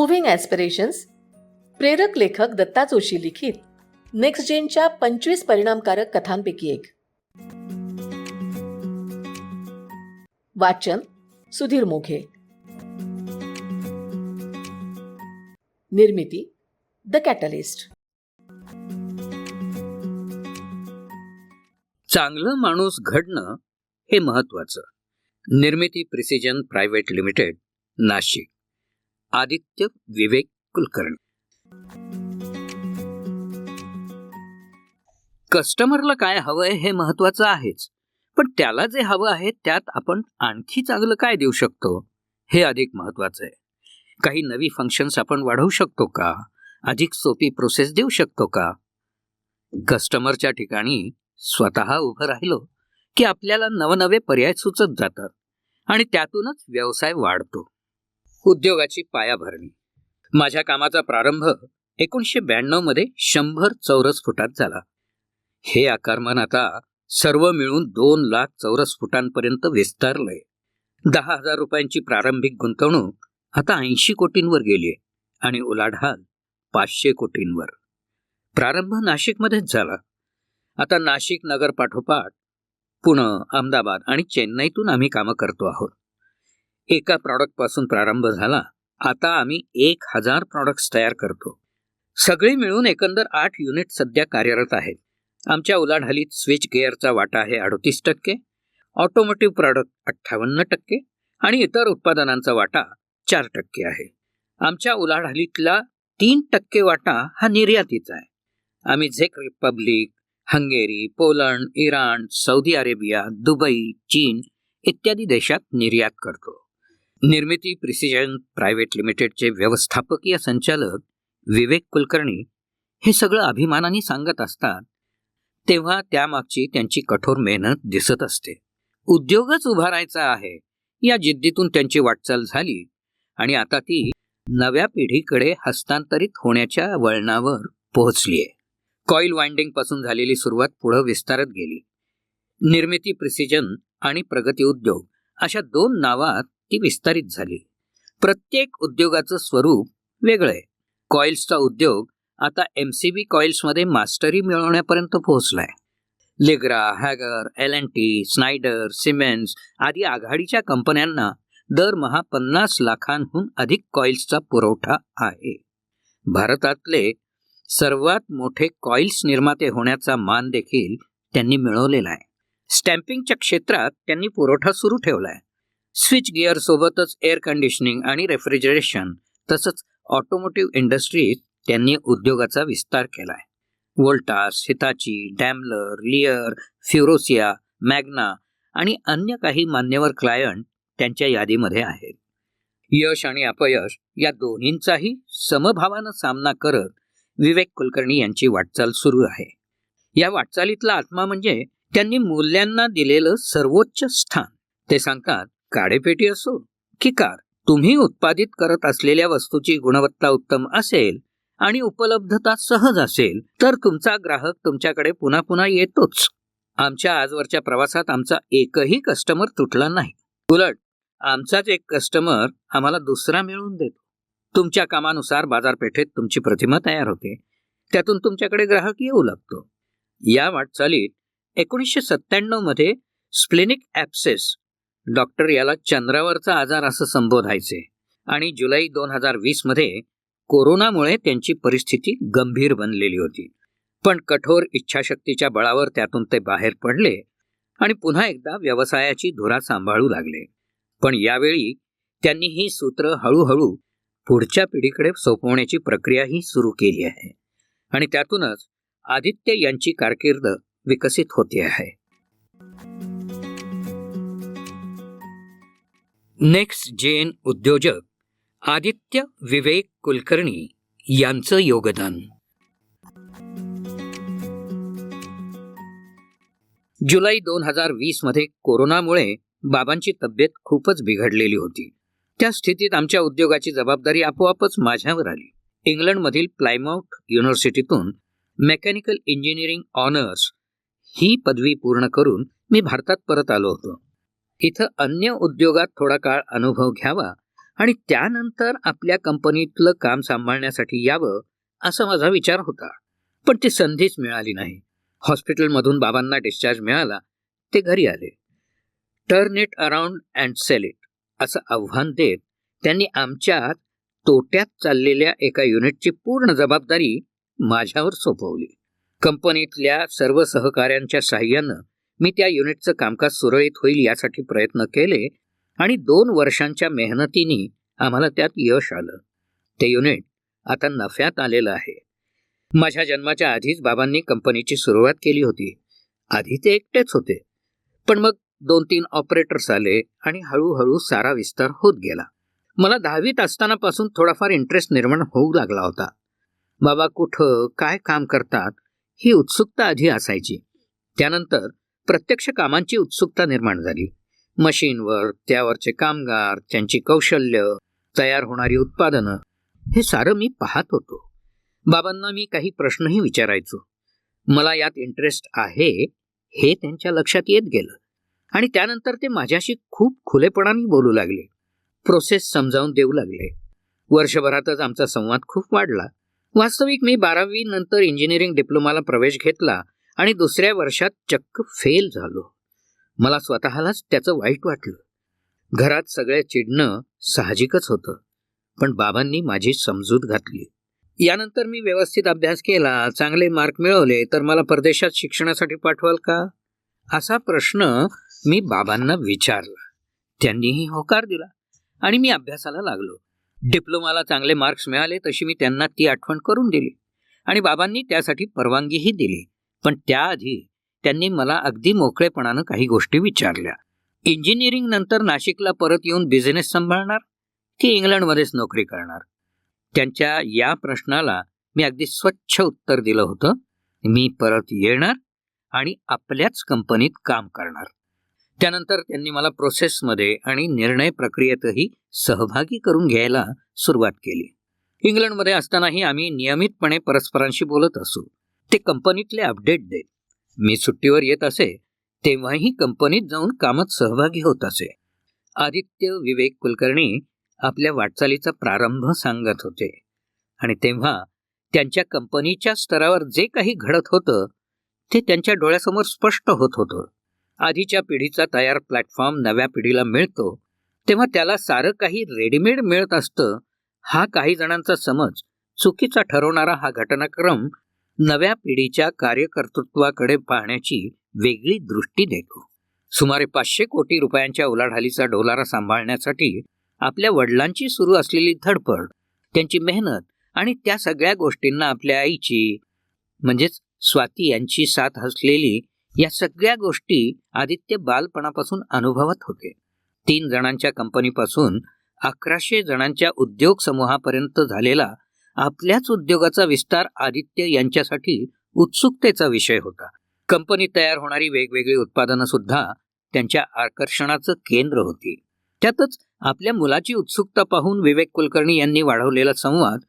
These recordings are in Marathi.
मुव्हिंग ॲस्पिरेशन्स प्रेरक लेखक दत्ता जोशी लिखित नेक्स्ट जेनच्या पंचवीस परिणामकारक कथांपैकी एक. वाचन सुधीर मोघे. निर्मिती द कॅटलिस्ट चांगलं माणूस घडणं हे महत्वाचं. Nirmiti precision private limited Nashik. Aditya Vivek Kulkarni. कस्टमरला काय हवंय हे महत्वाचं आहेच. पण त्याला जे हवं आहे त्यात आपण आणखी चांगलं काय देऊ शकतो? हे अधिक महत्वाचं आहे. काही नवी फंक्शन्स आपण वाढवू शकतो का? अधिक सोपी प्रोसेस देऊ शकतो का? कस्टमरच्या ठिकाणी स्वतः उभं राहिलो की आपल्याला नवनवे पर्याय सुचत जातात आणि त्यातूनच व्यवसाय वाढतो. उद्योगाची पायाभरणी. माझ्या कामाचा प्रारंभ एकोणीसशे ब्याण्णवमध्ये शंभर चौरस फुटात झाला. हे आकारमान आता सर्व मिळून दोन लाख चौरस फुटांपर्यंत विस्तारलंय. दहा हजार रुपयांची प्रारंभिक गुंतवणूक आता ऐंशी कोटींवर गेलीय आणि उलाढाल पाचशे कोटींवर. प्रारंभ नाशिकमध्येच झाला. आता नाशिक नगर पाठोपाठ पुणे अहमदाबाद आणि चेन्नईतून आम्ही कामं करतो आहोत. एका प्रॉडक्टपासून प्रारंभ झाला. आता आम्ही एक हजार प्रॉडक्ट्स तयार करतो. सगळे मिळून एकंदर आठ युनिट सध्या कार्यरत आहेत. आमच्या उलाढालीत स्विच गिअरचा वाटा आहे अडतीस टक्के ऑटोमोटिव्ह प्रॉडक्ट अठ्ठावन्न टक्के आणि इतर उत्पादनांचा वाटा चार टक्के आहे. आमच्या उलाढालीतला तीन टक्के वाटा हा निर्यातीचा आहे. आम्ही झेक Republic Hungary Poland Iran Saudi Arabia Dubai चीन इत्यादी देशात निर्यात करतो. निर्मिती प्रिसिजन प्रायव्हेट लिमिटेडचे व्यवस्थापकीय संचालक विवेक कुलकर्णी हे सगळं अभिमानाने सांगत असतात तेव्हा त्यामागची त्यांची कठोर मेहनत दिसत असते. उद्योगच उभारायचा आहे. या जिद्दीतून त्यांची वाटचाल झाली आणि आता ती नव्या पिढीकडे हस्तांतरित होण्याच्या वळणावर पोहोचलीय कॉईल वाइंडिंगपासून झालेली सुरुवात पुढे विस्तारत गेली. निर्मिती प्रिसिजन आणि प्रगती उद्योग अशा दोन नावात ती विस्तारित झाली. प्रत्येक उद्योगाचं स्वरूप वेगळं आहे. कॉइल्सचा उद्योग आता एमसीबी कॉइल्समध्ये मास्टरी मिळवण्यापर्यंत पोहोचलाय. Legrand Hager L N T Schneider Siemens आदी आघाडीच्या कंपन्यांना दरमहा पन्नास लाखांहून अधिक कॉइल्सचा पुरवठा आहे. भारतातले सर्वात मोठे कॉइल्स निर्माते होण्याचा मान देखील त्यांनी मिळवलेला आहे. स्टॅम्पिंगच्या क्षेत्रात त्यांनी पुरवठा सुरू ठेवलाय. स्विच गिअरसोबतच एअर कंडिशनिंग आणि रेफ्रिजरेशन तसंच ऑटोमोटिव्ह इंडस्ट्रीत त्यांनी उद्योगाचा विस्तार केला आहे Voltas Hitachi Daimler Lear Faurecia Magna आणि अन्य काही मान्यवर क्लायंट त्यांच्या यादीमध्ये आहेत. यश आणि अपयश या दोन्हींचाही समभावानं सामना करत विवेक कुलकर्णी यांची वाटचाल सुरू आहे. या वाटचालीतला आत्मा म्हणजे त्यांनी मूल्यांना दिलेलं सर्वोच्च स्थान. ते सांगतात काडेपेटी असो की कार तुम्ही उत्पादित करत असलेल्या वस्तूची गुणवत्ता उत्तम असेल आणि उपलब्धता सहज असेल तर तुमचा ग्राहक तुमच्याकडे पुन्हा पुन्हा येतोच. आमच्या आजवरच्या प्रवासात आमचा एकही कस्टमर तुटला नाही. उलट आमचाच एक कस्टमर आम्हाला दुसरा मिळवून देतो. तुमच्या कामानुसार बाजारपेठेत तुमची प्रतिमा तयार होते. त्यातून तुमच्याकडे ग्राहक येऊ लागतो. या वाटचालीत एकोणीसशे सत्त्याण्णवमध्ये स्प्लेनिक ॲप्सेस डॉक्टर याला चंद्रावरचा आजार असं संबोधायचे. आणि जुलै दोन हजार वीसमध्ये कोरोनामुळे त्यांची परिस्थिती गंभीर बनलेली होती. पण कठोर इच्छाशक्तीच्या बळावर त्यातून ते बाहेर पडले आणि पुन्हा एकदा व्यवसायाची धुरा सांभाळू लागले. पण यावेळी त्यांनी ही सूत्र हळूहळू पुढच्या पिढीकडे सोपवण्याची प्रक्रियाही सुरू केली आहे. आणि त्यातूनच आदित्य यांची कारकीर्द विकसित होते आहे. नेक्स्ट जेन उद्योजक आदित्य विवेक कुलकर्णी यांचं योगदान. जुलै दोन हजार वीसमध्ये कोरोनामुळे बाबांची तब्येत खूपच बिघडलेली होती. त्या स्थितीत आमच्या उद्योगाची जबाबदारी आपोआपच माझ्यावर आली. इंग्लंडमधील प्लायमाउथ युनिव्हर्सिटीतून मेकॅनिकल इंजिनिअरिंग ऑनर्स ही पदवी पूर्ण करून मी भारतात परत आलो होतो. इथं अन्य उद्योगात थोडा काळ अनुभव घ्यावा आणि त्यानंतर आपल्या कंपनीतलं काम सांभाळण्यासाठी यावं असा माझा विचार होता. पण ती संधीच मिळाली नाही. हॉस्पिटलमधून बाबांना डिस्चार्ज मिळाला ते घरी आले. Turn it around and sell it असं आव्हान देत त्यांनी आमच्या तोट्यात चाललेल्या एका युनिटची पूर्ण जबाबदारी माझ्यावर सोपवली. कंपनीतल्या सर्व सहकाऱ्यांच्या साह्यानं मी त्या युनिटचं कामकाज सुरळीत होईल यासाठी प्रयत्न केले आणि दोन वर्षांच्या मेहनतीने आम्हाला त्यात यश आलं. ते युनिट आता नफ्यात आलेलं आहे. माझ्या जन्माच्या आधीच बाबांनी कंपनीची सुरुवात केली होती. आधी ते एकटेच होते. पण मग दोन तीन ऑपरेटर्स आले आणि हळूहळू सारा विस्तार होत गेला. मला दहावीत असतानापासून थोडाफार इंटरेस्ट निर्माण होऊ लागला होता. बाबा कुठं काय काम करतात ही उत्सुकता आधी असायची. त्यानंतर प्रत्यक्ष कामांची उत्सुकता निर्माण झाली. मशीनवर त्यावरचे कामगार त्यांची कौशल्य तयार होणारी उत्पादनं हे सारं मी पाहत होतो. बाबांना मी काही प्रश्नही विचारायचो. मला यात इंटरेस्ट आहे हे त्यांच्या लक्षात येत गेलं. आणि त्यानंतर ते माझ्याशी खूप खुलेपणाने बोलू लागले. प्रोसेस समजावून देऊ लागले. वर्षभरातच आमचा संवाद खूप वाढला. वास्तविक मी बारावी नंतर इंजिनिअरिंग डिप्लोमाला प्रवेश घेतला. आणि दुसऱ्या वर्षात चक्क फेल झालो. मला स्वतःलाच त्याचं वाईट वाटलं. घरात सगळे चिडणं साहजिकच होतं पण बाबांनी माझी समजूत घातली. यानंतर मी व्यवस्थित अभ्यास केला चांगले मार्क मिळवले तर मला परदेशात शिक्षणासाठी पाठवाल का? असा प्रश्न मी बाबांना विचारला. त्यांनीही होकार दिला आणि मी अभ्यासाला लागलो. डिप्लोमाला चांगले मार्क्स मिळाले तशी मी त्यांना ती आठवण करून दिली आणि बाबांनी त्यासाठी परवानगीही दिली. पण त्याआधी त्यांनी मला अगदी मोकळेपणानं काही गोष्टी विचारल्या. इंजिनिअरिंग नंतर नाशिकला परत येऊन बिझनेस सांभाळणार की इंग्लंडमध्येच नोकरी करणार? त्यांच्या या प्रश्नाला मी अगदी स्वच्छ उत्तर दिलं होतं. मी परत येणार आणि आपल्याच कंपनीत काम करणार. त्यानंतर त्यांनी मला प्रोसेसमध्ये आणि निर्णय प्रक्रियेतही सहभागी करून घ्यायला सुरुवात केली. इंग्लंडमध्ये असतानाही आम्ही नियमितपणे परस्परांशी बोलत असू. ते कंपनीतले अपडेट देत. मी सुट्टीवर येत असे तेव्हाही कंपनीत जाऊन कामात सहभागी होत असे. आदित्य विवेक कुलकर्णी आपल्या वाटचालीचा प्रारंभ सांगत होते. आणि तेव्हा त्यांच्या कंपनीच्या स्तरावर जे काही घडत होतं ते त्यांच्या डोळ्यासमोर स्पष्ट होत होतं. आधीच्या पिढीचा तयार प्लॅटफॉर्म नव्या पिढीला मिळतो तेव्हा त्याला सारं काही रेडीमेड मिळत असतं हा काही जणांचा समज चुकीचा ठरवणारा हा घटनाक्रम नव्या पिढीच्या कार्यकर्तृत्वाकडे पाहण्याची वेगळी दृष्टी देतो. सुमारे पाचशे कोटी रुपयांच्या उलाढालीचा डोलारा सांभाळण्यासाठी आपल्या वडिलांची सुरू असलेली धडपड त्यांची मेहनत आणि त्या सगळ्या गोष्टींना आपल्या आईची म्हणजेच स्वाती यांची साथ असलेली या सगळ्या गोष्टी आदित्य बालपणापासून अनुभवत होते. तीन जणांच्या कंपनीपासून अकराशे जणांच्या उद्योग समूहापर्यंत झालेला आपल्याच उद्योगाचा विस्तार आदित्य यांच्यासाठी उत्सुकतेचा विषय होता. कंपनीत तयार होणारी वेगवेगळी उत्पादनं सुद्धा त्यांच्या आकर्षणाचं केंद्र होती. त्यातच आपल्या मुलाची उत्सुकता पाहून विवेक कुलकर्णी यांनी वाढवलेला संवाद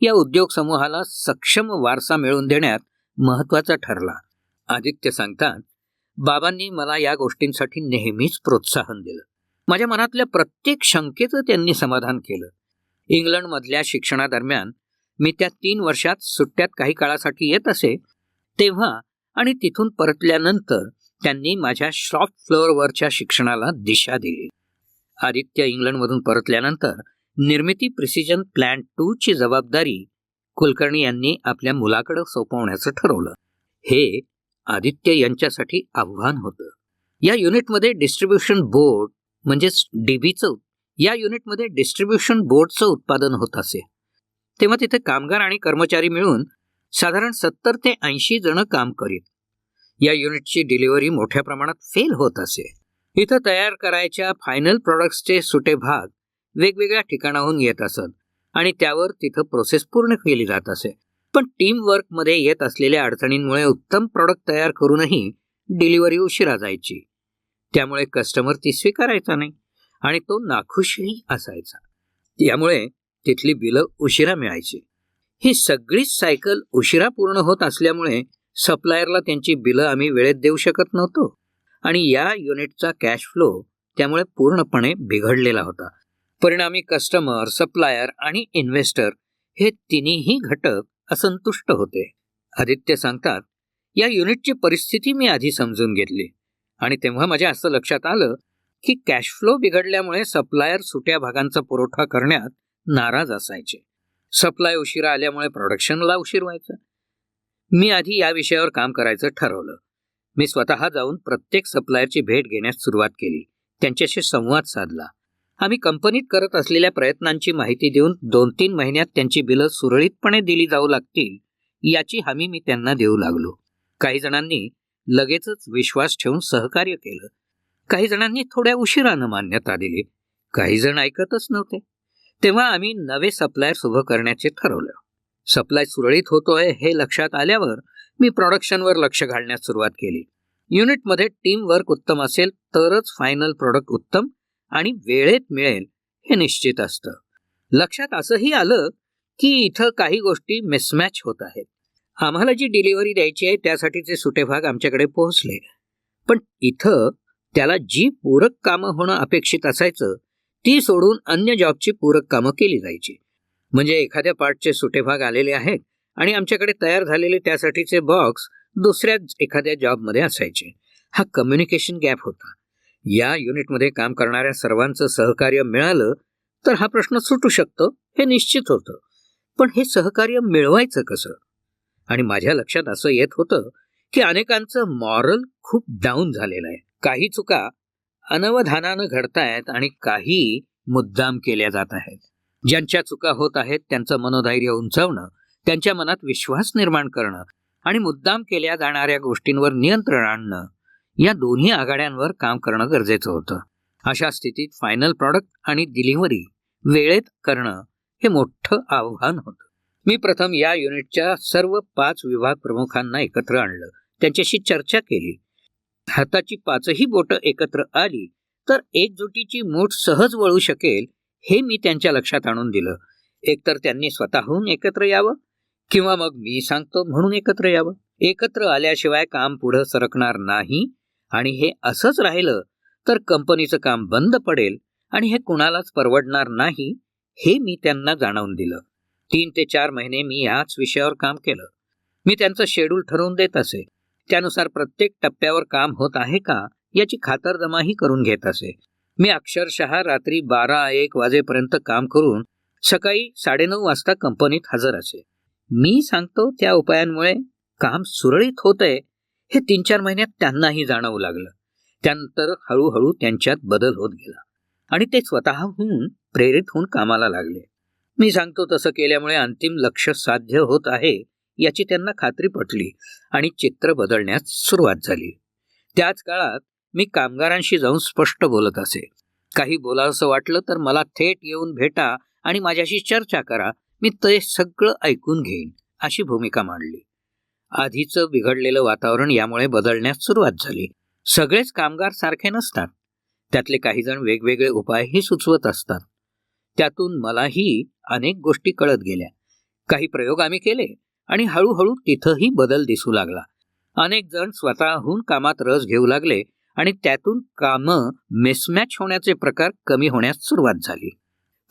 या उद्योग समूहाला सक्षम वारसा मिळवून देण्यात महत्त्वाचा ठरला. आदित्य सांगतात बाबांनी मला या गोष्टींसाठी नेहमीच प्रोत्साहन दिलं. माझ्या मनातल्या प्रत्येक शंकेचं त्यांनी समाधान केलं. इंग्लंडमधल्या शिक्षणादरम्यान मी त्या तीन वर्षात सुट्ट्यात काही काळासाठी येत असे तेव्हा आणि तिथून परतल्यानंतर त्यांनी माझ्या शॉप फ्लोअरवरच्या शिक्षणाला दिशा दिली. आदित्य इंग्लंडमधून परतल्यानंतर निर्मिती प्रिसिजन प्लॅन टू ची जबाबदारी कुलकर्णी यांनी आपल्या मुलाकडे सोपवण्याचं ठरवलं. हे आदित्य यांच्यासाठी आव्हान होतं. या युनिटमध्ये डिस्ट्रीब्युशन बोर्ड म्हणजेच डीबीचं या युनिटमध्ये डिस्ट्रीब्युशन बोर्डचं उत्पादन होत असे. तेव्हा तिथे कामगार आणि कर्मचारी मिळून साधारण सत्तर ते ऐंशी जण काम करीत. या युनिटची डिलिव्हरी मोठ्या प्रमाणात फेल होत असे. इथं तयार करायच्या फायनल प्रॉडक्ट्सचे सुटे भाग वेगवेगळ्या ठिकाणाहून येत असत आणि त्यावर तिथं प्रोसेस पूर्ण केली जात असे. पण टीम वर्कमध्ये येत असलेल्या अडचणींमुळे उत्तम प्रॉडक्ट तयार करूनही डिलिव्हरी उशिरा जायची. त्यामुळे कस्टमर ती स्वीकारायचा नाही आणि तो नाखुशही असायचा. त्यामुळे तिथली बिलं उशिरा मिळायची. ही सगळीच सायकल उशिरा पूर्ण होत असल्यामुळे सप्लायरला त्यांची बिलं आम्ही वेळेत देऊ शकत नव्हतो आणि या युनिटचा कॅश फ्लो त्यामुळे पूर्णपणे बिघडलेला होता. परिणामी कस्टमर सप्लायर आणि इन्व्हेस्टर हे तिन्ही घटक असंतुष्ट होते. आदित्य सांगतात या युनिटची परिस्थिती मी आधी समजून घेतली आणि तेव्हा माझ्या असं लक्षात आलं की कॅश फ्लो बिघडल्यामुळे सप्लायर सुट्या भागांचा पुरवठा करण्यात नाराज असायचे. सप्लाय उशिरा आल्यामुळे प्रोडक्शनला उशीर व्हायचा. मी आधी या विषयावर काम करायचं ठरवलं. मी स्वतः जाऊन प्रत्येक सप्लायरची भेट घेण्यास सुरुवात केली. त्यांच्याशी संवाद साधला. आम्ही कंपनीत करत असलेल्या प्रयत्नांची माहिती देऊन दोन तीन महिन्यात त्यांची बिलं सुरळीतपणे दिली जाऊ लागतील याची हमी मी त्यांना देऊ लागलो. काही जणांनी लगेचच विश्वास ठेवून सहकार्य केलं. काही जणांनी थोड्या उशिरानं मान्यता दिली. काही जण ऐकतच नव्हते. तेव्हा आम्ही नवे सप्लायर्स उभं करण्याचे ठरवलं. सप्लाय सुरळीत होतोय हे लक्षात आल्यावर मी प्रॉडक्शनवर लक्ष घालण्यास सुरुवात केली. युनिटमध्ये टीम वर्क उत्तम असेल तरच फायनल प्रॉडक्ट उत्तम आणि वेळेत मिळेल हे निश्चित असतं. लक्षात असंही आलं की इथं काही गोष्टी मिसमॅच होत आहेत. आम्हाला जी डिलिव्हरी द्यायची आहे त्यासाठीचे सुटे भाग आमच्याकडे पोहोचले. पण इथं त्याला जी पूरक कामं होणं अपेक्षित असायचं ती सोडून अन्य जॉबची पूरक कामं केली जायची. म्हणजे एखाद्या पार्टचे सुटे भाग आलेले आहेत आणि आमच्याकडे तयार झालेले त्यासाठीचे बॉक्स दुसऱ्या एखाद्या जॉबमध्ये असायचे. हा कम्युनिकेशन गॅप होता. या युनिटमध्ये काम करणाऱ्या सर्वांचं सहकार्य मिळालं तर हा प्रश्न सुटू शकतो हे निश्चित होतं. पण हे सहकार्य मिळवायचं कसं? आणि माझ्या लक्षात असं येत होतं की अनेकांचं मॉरल खूप डाऊन झालेलं आहे. काही चुका अनवधानानं घडतायत आणि काही मुद्दाम केल्या जात आहेत. ज्यांच्या चुका होत आहेत त्यांचं मनोधैर्य उंचावणं त्यांच्या मनात विश्वास निर्माण करणं आणि मुद्दाम केल्या जाणाऱ्या गोष्टींवर नियंत्रण आणणं या दोन्ही आघाड्यांवर काम करणं गरजेचं होतं. अशा स्थितीत फायनल प्रॉडक्ट आणि डिलिव्हरी वेळेत करणं हे मोठं आव्हान होतं. मी प्रथम या युनिटच्या सर्व पाच विभाग प्रमुखांना एकत्र आणलं. त्यांच्याशी चर्चा केली. हाताची पाचही बोटं एकत्र आली तर एकजुटीची मूठ सहज वळू शकेल हे मी त्यांच्या लक्षात आणून दिलं. एकतर त्यांनी स्वतःहून एकत्र यावं किंवा मग मी सांगतो म्हणून एकत्र यावं. एकत्र आल्याशिवाय काम पुढं सरकणार नाही आणि हे असंच राहिलं तर कंपनीचं काम बंद पडेल आणि हे कुणालाच परवडणार नाही हे मी त्यांना जाणवून दिलं. तीन ते चार महिने मी याच विषयावर काम केलं. मी त्यांचं शेड्यूल ठरवून देत असे. त्यानुसार प्रत्येक टप्प्यावर काम होत आहे का याची खातरजमाही करून घेत असे. मी अक्षरशः रात्री बारा एक वाजेपर्यंत काम करून सकाळी साडेनऊ वाजता कंपनीत हजर असे. मी सांगतो त्या उपायांमुळे काम सुरळीत होतंय हे तीन चार महिन्यात त्यांनाही जाणवू लागलं. त्यानंतर हळूहळू त्यांच्यात बदल होत गेला आणि ते स्वतःहून प्रेरित होऊन कामाला लागले. मी सांगतो तसं केल्यामुळे अंतिम लक्ष साध्य होत आहे याची त्यांना खात्री पटली आणि चित्र बदलण्यास सुरुवात झाली. त्याच काळात मी कामगारांशी जाऊन स्पष्ट बोलत असे. काही बोलावंसं वाटलं तर मला थेट येऊन भेटा आणि माझ्याशी चर्चा करा. मी ते सगळं ऐकून घेईन अशी भूमिका मांडली. आधीचं बिघडलेलं वातावरण यामुळे बदलण्यास सुरुवात झाली. सगळेच कामगार सारखे नसतात. त्यातले काही जण वेगवेगळे उपायही सुचवत असतात. त्यातून मलाही अनेक गोष्टी कळत गेल्या. काही प्रयोग आम्ही केले आणि हळूहळू तिथंही बदल दिसू लागला. अनेक जण स्वतःहून कामात रस घेऊ लागले आणि त्यातून कामं मिसमॅच होण्याचे प्रकार कमी होण्यास सुरुवात झाली.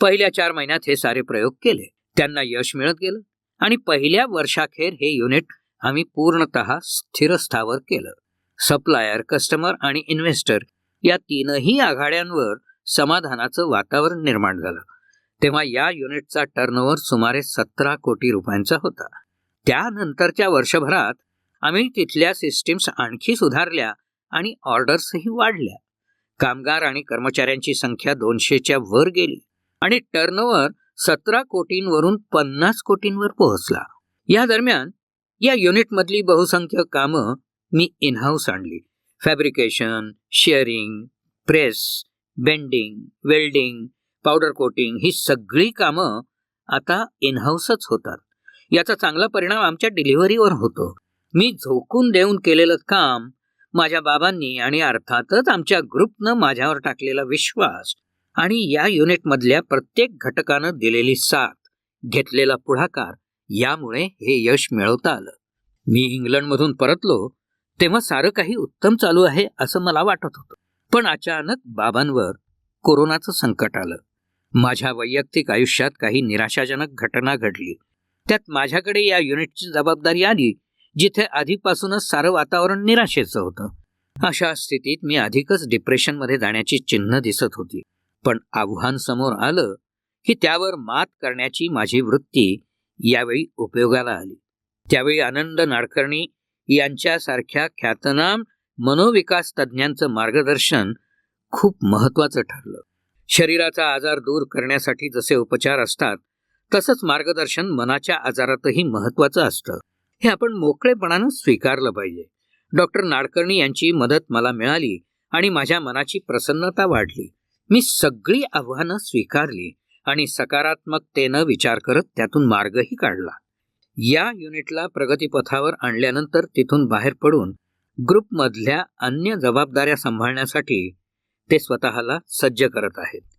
पहिल्या चार महिन्यात हे सारे प्रयोग केले. त्यांना यश मिळत गेलं आणि पहिल्या वर्षाखेर हे युनिट आम्ही पूर्णतः स्थिरस्थावर केलं. सप्लायर कस्टमर आणि इन्व्हेस्टर या तीनही आघाड्यांवर समाधानाचं वातावरण निर्माण झालं. तेव्हा या युनिटचा टर्नओव्हर सुमारे सतरा कोटी रुपयांचा होता. त्यानंतरच्या वर्षभरात आम्ही तिथल्या सिस्टीम्स आणखी सुधारल्या आणि ऑर्डर्सही वाढल्या. कामगार आणि कर्मचाऱ्यांची संख्या दोनशेच्या वर गेली आणि टर्नओव्हर सतरा कोटींवरून पन्नास कोटींवर पोहोचला. या दरम्यान या युनिटमधली बहुसंख्य कामं मी इनहाऊस आणली. Fabrication shearing press bending welding powder coating ही सगळी कामं आता इनहाऊसच होतात. याचा चांगला परिणाम आमच्या डिलिव्हरीवर होतो. मी झोकून देऊन केलेलं काम माझ्या बाबांनी आणि अर्थातच आमच्या ग्रुपनं माझ्यावर टाकलेला विश्वास आणि या युनिटमधल्या प्रत्येक घटकानं दिलेली साथ घेतलेला पुढाकार यामुळे हे यश मिळवता आलं. मी इंग्लंडमधून परतलो तेव्हा सारं काही उत्तम चालू आहे असं मला वाटत होतं. पण अचानक बाबांवर कोरोनाचं संकट आलं. माझ्या वैयक्तिक आयुष्यात काही निराशाजनक घटना घडली. त्यात माझ्याकडे या युनिटची जबाबदारी आली जिथे आधीपासूनच सारं वातावरण निराशेचं होतं. अशा स्थितीत मी अधिकच डिप्रेशनमध्ये जाण्याची चिन्ह दिसत होती. पण आव्हान समोर आलं की त्यावर मात करण्याची माझी वृत्ती यावेळी उपयोगाला आली. त्यावेळी आनंद नाडकर्णी यांच्यासारख्या ख्यातनाम मनोविकास तज्ज्ञांचं मार्गदर्शन खूप महत्वाचं ठरलं. शरीराचा आजार दूर करण्यासाठी जसे उपचार असतात तसंच मार्गदर्शन मनाच्या आजारातही महत्वाचं असतं. हे आपण मोकळेपणानं स्वीकारलं पाहिजे. डॉक्टर नाडकर्णी यांची मदत मला मिळाली आणि माझ्या मनाची प्रसन्नता वाढली. मी सगळी आव्हानं स्वीकारली आणि सकारात्मकतेनं विचार करत त्यातून मार्गही काढला. या युनिटला प्रगतीपथावर आणल्यानंतर तिथून बाहेर पडून ग्रुपमधल्या अन्य जबाबदाऱ्या सांभाळण्यासाठी ते स्वतःला सज्ज करत आहेत.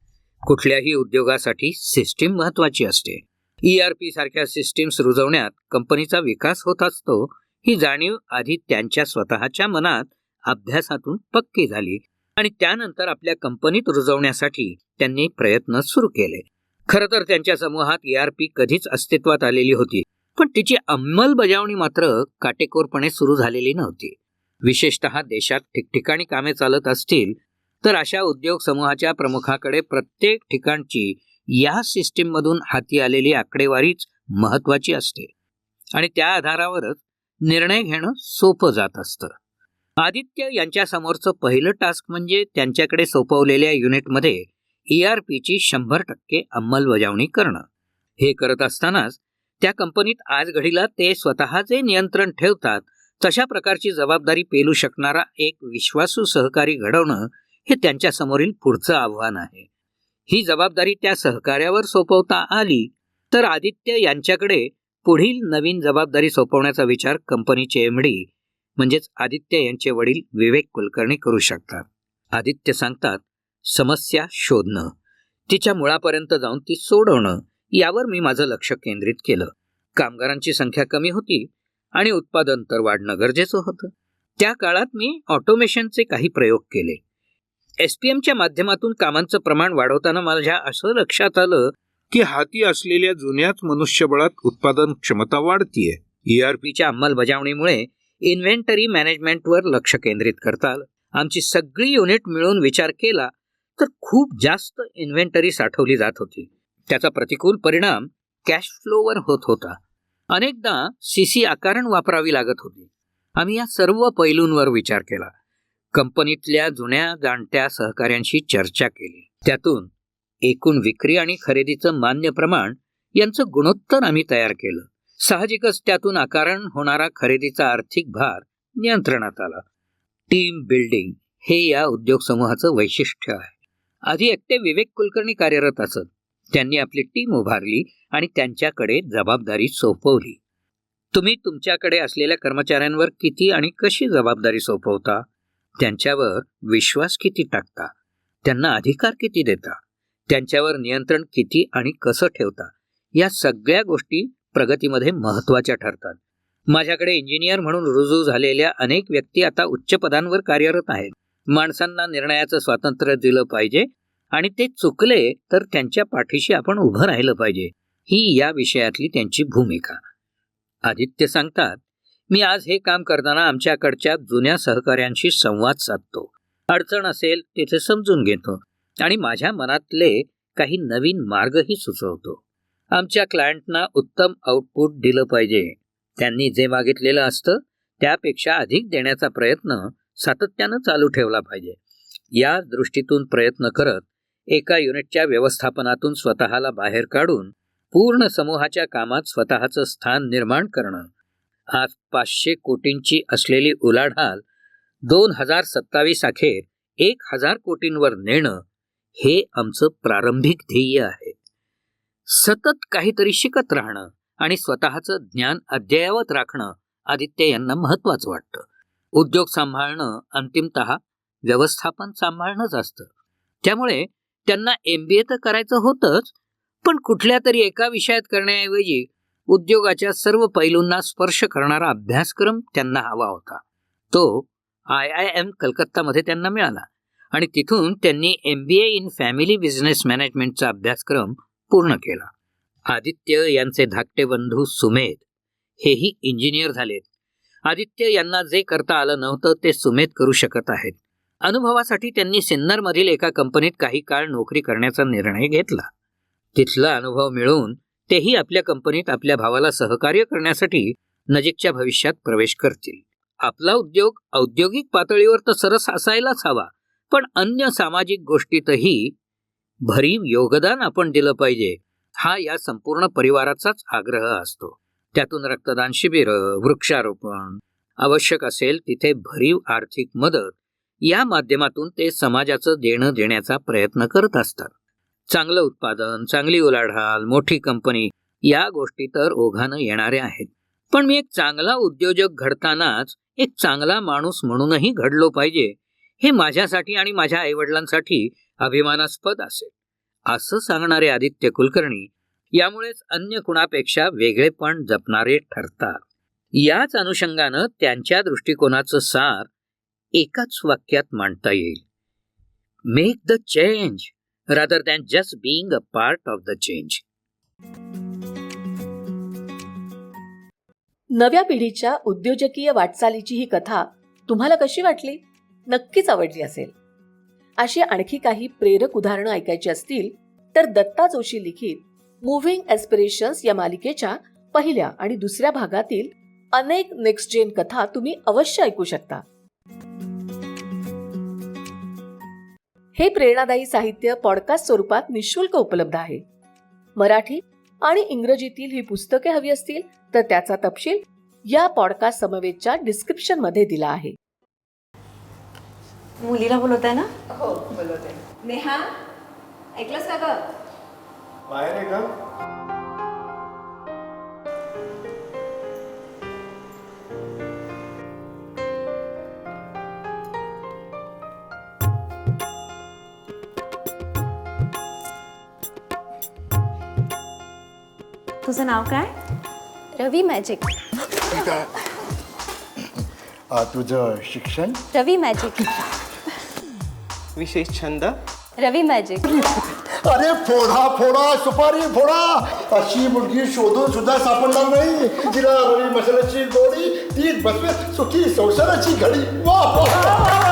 कुठल्याही उद्योगासाठी सिस्टीम महत्वाची असते. ई आर पी सारख्या सिस्टीम्स रुजवण्यात कंपनीचा विकास होत असतो ही जाणीव आधी त्यांच्या स्वतःच्या मनात अभ्यासातून पक्की झाली आणि त्यानंतर आपल्या कंपनीत रुजवण्यासाठी त्यांनी प्रयत्न सुरू केले. खरं तर त्यांच्या समूहात ई आर पी कधीच अस्तित्वात आलेली होती पण तिची अंमलबजावणी मात्र काटेकोरपणे सुरू झालेली नव्हती. विशेषतः देशात ठिकठिकाणी कामे चालत असतील तर अशा उद्योग समूहाच्या प्रमुखाकडे प्रत्येक ठिकाणची या सिस्टीममधून हाती आलेली आकडेवारीच महत्वाची असते. आणि त्या आधारावरच निर्णय घेणं सोपं जात असतं. आदित्य यांच्या समोरचं पहिलं टास्क म्हणजे त्यांच्याकडे सोपवलेल्या युनिटमध्ये ई आर पीची शंभर टक्के अंमलबजावणी करणं. हे करत असतानाच त्या कंपनीत आज घडीला ते स्वतःचे नियंत्रण ठेवतात तशा प्रकारची जबाबदारी पेलू शकणारा एक विश्वासू सहकारी घडवणं हे त्यांच्या समोरील पुढचं आव्हान आहे. ही जबाबदारी त्या सहकार्यावर सोपवता आली तर आदित्य यांच्याकडे पुढील नवीन जबाबदारी सोपवण्याचा विचार कंपनीचे एमडी म्हणजेच आदित्य यांचे वडील विवेक कुलकर्णी करू शकतात. आदित्य सांगतात समस्या शोधणं तिच्या मुळापर्यंत जाऊन ती सोडवणं यावर मी माझं लक्ष केंद्रित केलं. कामगारांची संख्या कमी होती आणि उत्पादन तर वाढणं गरजेचं होतं. त्या काळात मी ऑटोमेशनचे काही प्रयोग केले. एस पी एमच्या माध्यमातून कामांचं प्रमाण वाढवताना माझ्या असं लक्षात आलं की हाती असलेल्या जुन्याच मनुष्यबळात उत्पादन क्षमता वाढतीये. ईआरपीच्या अंमलबजावणीमुळे इन्व्हेंटरी मॅनेजमेंटवर लक्ष केंद्रित करता आमची सगळी युनिट मिळून विचार केला तर खूप जास्त इन्व्हेंटरी साठवली जात होती. त्याचा प्रतिकूल परिणाम कॅश फ्लोवर होत होता. अनेकदा सीसी आकारण वापरावी लागत होती. आम्ही या सर्व पैलूंवर विचार केला. कंपनीतल्या जुन्या जाणत्या सहकाऱ्यांशी चर्चा केली. त्यातून एकूण विक्री आणि खरेदीचं मान्य प्रमाण यांचं गुणोत्तर आम्ही तयार केलं. साहजिकच त्यातून आकारण होणारा खरेदीचा आर्थिक भार नियंत्रणात आला. टीम बिल्डिंग हे या उद्योग समूहाचं वैशिष्ट्य आहे. आधी एकटे विवेक कुलकर्णी कार्यरत असत. त्यांनी आपली टीम उभारली आणि त्यांच्याकडे जबाबदारी सोपवली. तुम्ही तुमच्याकडे असलेल्या कर्मचाऱ्यांवर किती आणि कशी जबाबदारी सोपवता? त्यांच्यावर विश्वास किती टाकता? त्यांना अधिकार किती देता? त्यांच्यावर नियंत्रण किती आणि कसं ठेवता? या सगळ्या गोष्टी प्रगतीमध्ये महत्त्वाच्या ठरतात. माझ्याकडे इंजिनियर म्हणून रुजू झालेल्या अनेक व्यक्ती आता उच्च पदांवर कार्यरत आहेत. माणसांना निर्णयाचं स्वातंत्र्य दिलं पाहिजे आणि ते चुकले तर त्यांच्या पाठीशी आपण उभं राहिलं पाहिजे. ही या विषयातली त्यांची भूमिका. आदित्य सांगतात मी आज हे काम करताना आमच्याकडच्या जुन्या सहकाऱ्यांशी संवाद साधतो. अडचण असेल तिथे समजून घेतो आणि माझ्या मनातले काही नवीन मार्गही सुचवतो. आमच्या क्लायंटना उत्तम आउटपुट दिलं पाहिजे. त्यांनी जे मागितलेलं असतं त्यापेक्षा अधिक देण्याचा प्रयत्न सातत्यानं चालू ठेवला पाहिजे. या दृष्टीतून प्रयत्न करत एका युनिटच्या व्यवस्थापनातून स्वतःला बाहेर काढून पूर्ण समूहाच्या कामात स्वतःचं स्थान निर्माण करणं आज पाचशे कोटींची असलेली उलाढाल दोन हजार सत्तावीस अखेर एक हजार कोटींवर नेणं हे आमचं प्रारंभिक ध्येय आहे. सतत काहीतरी शिकत राहणं आणि स्वतःचं ज्ञान अद्ययावत राखणं आदित्य यांना महत्वाचं वाटतं. उद्योग सांभाळणं अंतिमत व्यवस्थापन सांभाळणंच असतं. त्यामुळे त्यांना एम बी ए तर करायचं होतंच पण कुठल्या तरी एका विषयात करण्याऐवजी उद्योगाच्या सर्व पैलूंना स्पर्श करणारा अभ्यासक्रम त्यांना हवा होता. तो आय आय एम कलकत्तामध्ये त्यांना मिळाला आणि तिथून त्यांनी M B A in family business मॅनेजमेंटचा अभ्यासक्रम पूर्ण केला. आदित्य यांचे धाकटे बंधू सुमेध हेही इंजिनियर झालेत. आदित्य यांना जे करता आलं नव्हतं ते सुमेध करू शकत आहेत. अनुभवासाठी त्यांनी सिन्नरमधील एका कंपनीत काही काळ नोकरी करण्याचा निर्णय घेतला. तिथला अनुभव मिळवून तेही आपल्या कंपनीत आपल्या भावाला सहकार्य करण्यासाठी नजीकच्या भविष्यात प्रवेश करतील. आपला उद्योग औद्योगिक पातळीवर तर सरस असायलाच हवा पण अन्य सामाजिक गोष्टीतही भरीव योगदान आपण दिलं पाहिजे हा या संपूर्ण परिवाराचाच आग्रह असतो. त्यातून रक्तदान शिबिर वृक्षारोपण आवश्यक असेल तिथे भरीव आर्थिक मदत या माध्यमातून ते समाजाचं देणं देण्याचा प्रयत्न करत असतात. चांगलं उत्पादन चांगली उलाढाल मोठी कंपनी या गोष्टी तर ओघानं येणाऱ्या आहेत. पण मी एक चांगला उद्योजक घडतानाच एक चांगला माणूस म्हणूनही घडलो पाहिजे हे माझ्यासाठी आणि माझ्या आईवडिलांसाठी अभिमानास्पद असेल. असं सांगणारे आदित्य कुलकर्णी यामुळेच अन्य कुणापेक्षा वेगळेपण जपणारे ठरतात. याच अनुषंगानं त्यांच्या दृष्टिकोनाचं सार एकाच वाक्यात मांडता येईल. Make the change rather than just being a part of the change नव्या पिढीच्या उद्योजकीय वाटचालीची ही कथा तुम्हाला कशी वाटली? नक्कीच आवडली असेल. अशी आणखी काही प्रेरक उदाहरणं ऐकायची असतील तर दत्ता जोशी लिखित मुव्हिंग एस्पिरेशन्स या मालिकेच्या पहिल्या आणि दुसऱ्या भागातील अनेक नेक्स्ट जेन कथा तुम्ही अवश्य ऐकू शकता. हे प्रेरणादायी साहित्य पॉडकास्ट स्वरूपात निशुल्क उपलब्ध आहे. मराठी आणि इंग्रजीतील ही पुस्तके हवी असतील तर त्याचा तपशील या पॉडकास्ट समवेतच्या डिस्क्रिप्शनमध्ये दिला आहे. मुलीला बोलवत आहे ना? हो बोलवते. नेहा ऐकलंस का बाहेर आहे का? तुझं नाव काय रवी मॅजिक ठीक आहे आ, तुझं शिक्षण रवी मॅजिक विशेष छंद रवी मॅजिक अरे फोडा फोडा सुपारी फोडा. अशी मुलगी शोधून सुद्धा सापडणार नाही. जिला रवी मसाल्याची गोडी ती बसवे सुखी संसाराची घडी. वा.